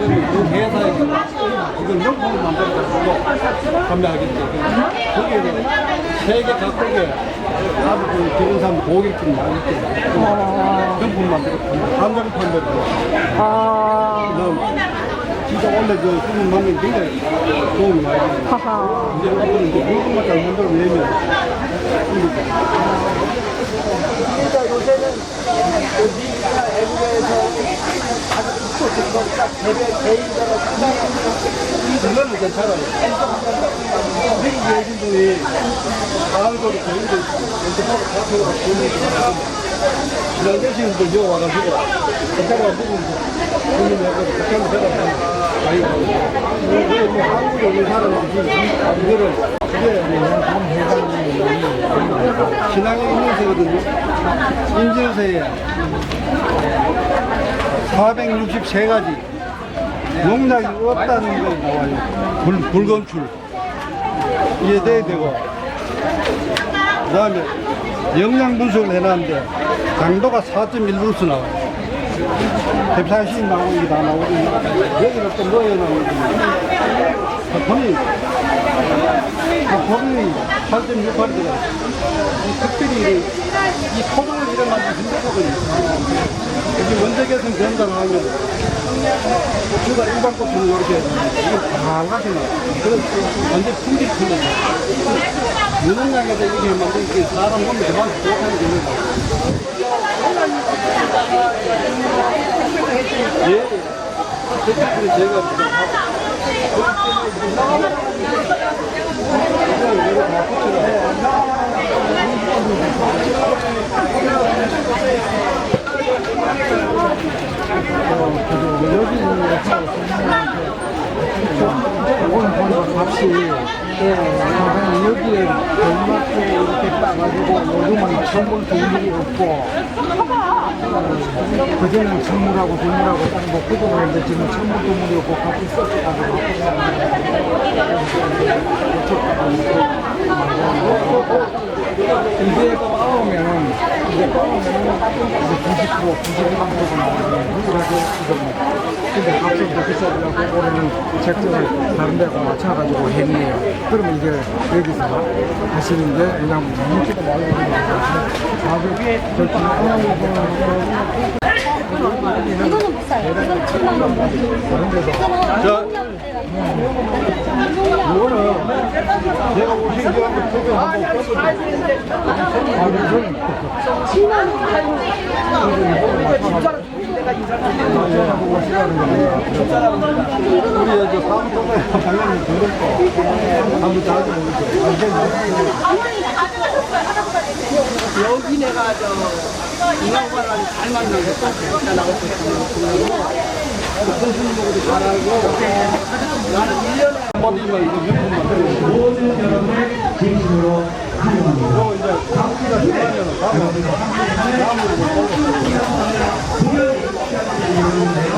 그 회사에서 이걸 명품을 만들어가지고 판매하겠죠. 거기에서 세계 각국에 아주 그 그런 사람 고객들이 있거든요. 명품 만들고 한정 판매를 해요. 아, 진짜 원래 그 수분 먹는 게 굉장히 도움이 많이. 하하. 이제 이거는 이제 물건만 잘 만들어내면 그러니까 요새는 그 미국이나 외국에서 아주 좋고 딱 개별 개인별로 그거는 괜찮아요. 미국 외국인들이 가을거리 개인들 연습하고 카페가 보내주고 지난 대신들 여 와가지고 그때가 보면 국민 약간 그때는 제가 많이 가고 왜뭐 한국에 오는 사람들이 이거를 그게 신앙의 인연세거든요. 인증서에 463가지 농약이 없다는 거 나와요. 불, 불건출. 이해돼야 되고. 그 다음에 영양 분석을 해놨는데 당도가 4.1루스 나와요. 캡사이신 나오고 이게 다 나오거든요. 여기는 또 뭐에 나오거든요. 본이, 본이 8.68이 들어가요. 특별히 이, 이 토종을 이런 만들 힘들거든요. 여기 원적에서는 된다고 하면 고추가 일반 고추는 이렇게 나요. 그래서 완전 풍기 틀려요. 무농약에서 이렇게 만든 게 사람 몸에 대박 좋다는 겁니다. 예. 그래서 제가 이거 다 붙여라. 오늘 보니까 값이 예, 여기에 별맛에 이렇게 따가지고 요즘은 선물 종류가 없고 그전에는 선물하고 딱 먹고 그랬는데 지금 선물 종물이 없고 값이 썩어가지고 이게 90% 92만 표가 나오는데 유일하게 이겁니다. 근데 갑자기 이렇게 써보려고 올해는 책정을 다른 데하고 맞춰가지고 했네요. 그러면 이제 여기서 하시는 게 그냥 인기도 많이 오는 거죠. 가격 결정 하나로 보는 이 이거는 비싸요. 이건 7만 원. 이거는 제가 오신 지 한번 소개 한번 가격은 7만 원. 우리 저 사무총장에 당연히 그럴 거 한번 자주 모르죠. 아, 이게 여기 내가 저 인왕과랑 잘 만나서 또 나가고 있거든요. 선수님하고도 잘 알고 나는 1년에 한마디만 이거 명품만 들고 모든 여러분의 진심으로 환영합니다. 이제 장기가 지나면은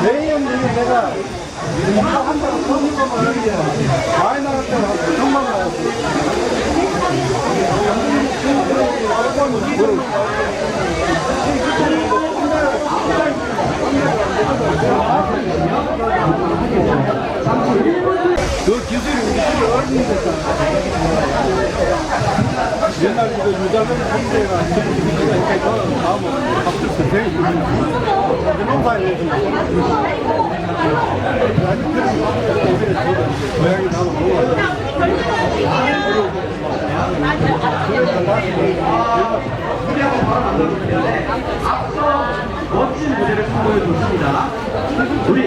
내년 중에 내가 한번 선수권을 하는데 많이 나갈 때는 한 5천만 나왔어요. 그 기술이 우리 집에 어린이니까 옛날 이거 유자금 선배가 지금 이렇게 나오면 밥도 선생이 있는 농사에 대해서 아직 그런 요새는 저도 고향이 나도 먹어요 멋진 무대를 선보여 줬습니다. 우리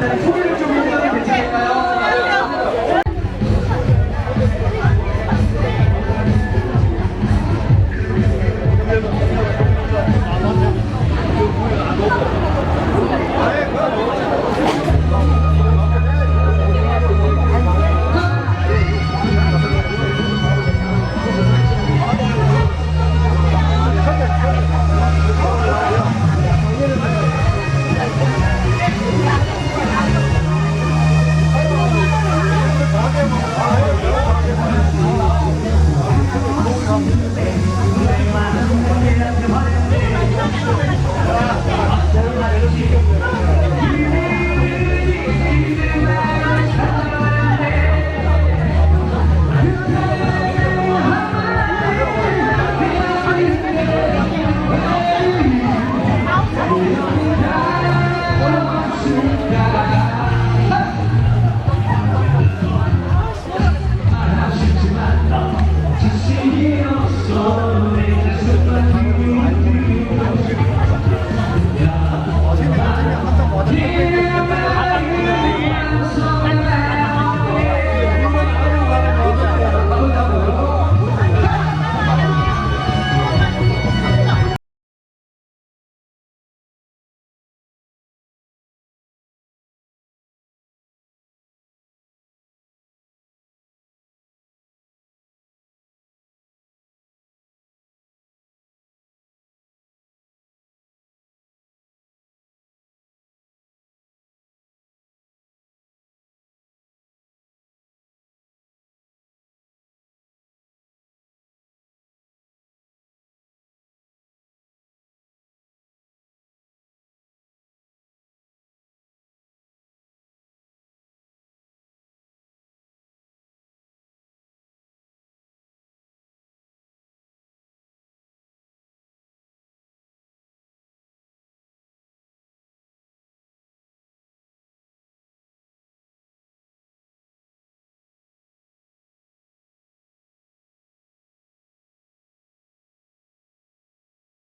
Thank you.